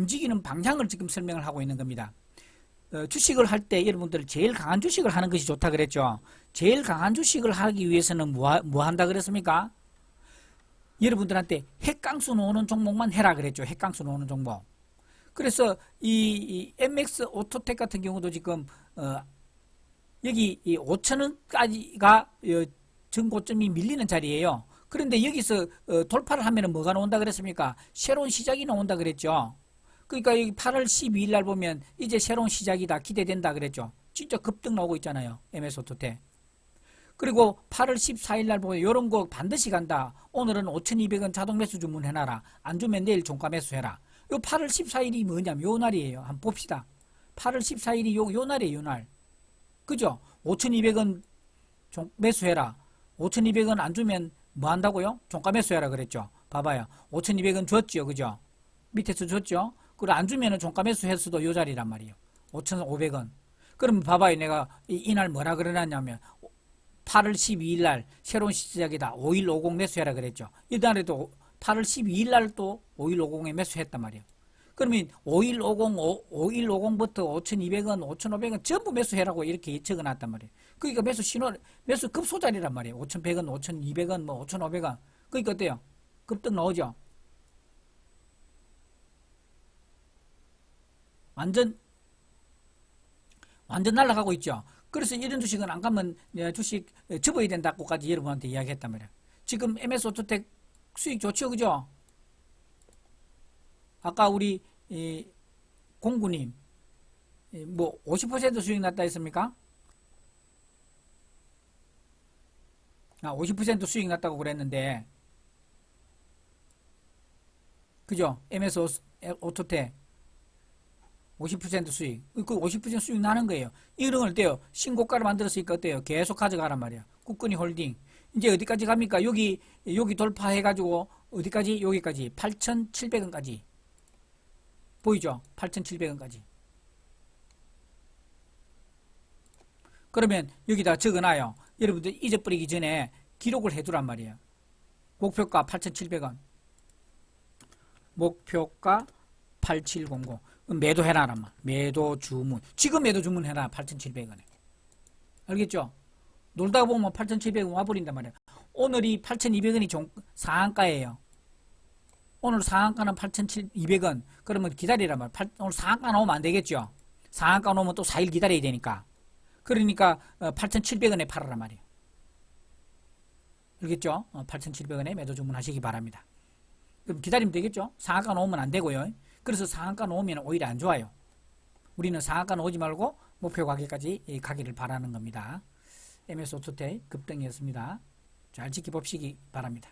움직이는 방향을 지금 설명을 하고 있는 겁니다. 어, 주식을 할 때 여러분들 제일 강한 주식을 하는 것이 좋다 그랬죠. 제일 강한 주식을 하기 위해서는 뭐, 하- 뭐 한다 그랬습니까? 여러분들한테 핵강수 놓는 종목만 해라 그랬죠. 핵강수 놓는 종목. 그래서 이, 이 MX 오토텍 같은 경우도 지금 어, 여기 이 5천 원까지가 어, 밀리는 자리예요. 그런데 여기서 어, 돌파를 하면은 뭐가 나온다 그랬습니까? 새로운 시작이 나온다 그랬죠. 그러니까 이 8월 12일 날 보면 이제 새로운 시작이다 기대된다 그랬죠. 진짜 급등 나오고 있잖아요. MS 오토텍. 그리고 8월 14일 날 보면 이런 거 반드시 간다. 오늘은 5,200원 자동 매수 주문해놔라. 안 주면 내일 종가 매수해라. 요 8월 14일이 뭐냐면 요 날이에요. 한번 봅시다. 8월 14일이 요, 요 날이에요. 요 날. 그죠? 5,200원 종, 매수해라. 5,200원 안 주면 뭐 한다고요? 종가 매수해라 그랬죠. 봐봐요. 5,200원 줬죠. 그죠? 밑에서 줬죠. 그리고 안 주면은 종가 매수했어도 요 자리란 말이에요. 5,500원. 그럼 봐봐요. 내가 이, 이날 뭐라 그러냐면 8월 12일 날 새로운 시작이다. 5150 매수해라 그랬죠. 이날에도 8월 12일 날 또 5150에 매수했단 말이에요. 그러면 5150, 5150부터 5200원, 5500원 전부 매수해라고 이렇게 적어 놨단 말이에요. 그러니까 매수 신호, 매수 급소 자리란 말이에요. 5100원, 5200원, 뭐 5500원. 그러니까 어때요? 급등 나오죠? 완전 완전 날아가고 있죠. 그래서 이런 주식은 안 가면 예, 주식 예, 접어야 된다고까지 여러분한테 이야기했단 말이에요. 지금 MS 오토텍 수익 좋죠, 그죠? 아까 우리 이, 공구님 이, 뭐50% 수익 났다 했습니까? 아, 50% 수익 났다고 그랬는데 그죠? MS 오- 오토텍 50% 수익. 그 50% 수익 나는 거예요. 이런 걸 어때요? 신고가를 만들었으니까 어때요? 계속 가져가란 말이야. 국근이 홀딩. 이제 어디까지 갑니까? 여기, 여기 돌파해가지고, 어디까지? 여기까지. 8,700원까지. 보이죠? 8,700원까지. 그러면 여기다 적어놔요. 여러분들 잊어버리기 전에 기록을 해두란 말이에요. 목표가 8,700원. 목표가 8700. 매도 해라란 말. 매도 주문. 지금 매도 주문 해라. 8,700원에. 알겠죠? 놀다가 보면 8,700원 와버린단 말이에요. 오늘이 8,200원이 종, 상한가예요. 오늘 상한가는 8,200원. 그러면 기다리란 말이에요. 팔- 오늘 상한가 나오면 안 되겠죠? 상한가 나오면 또 4일 기다려야 되니까. 그러니까 8,700원에 팔아란 말이에요. 알겠죠? 8,700원에 매도 주문하시기 바랍니다. 그럼 기다리면 되겠죠? 상한가 나오면 안 되고요. 그래서 상한가 놓으면 오히려 안 좋아요. 우리는 상한가 놓지 말고 목표 가격까지 가기를 바라는 겁니다. MS 오토텍 급등이었습니다. 잘 지켜봅시기 바랍니다.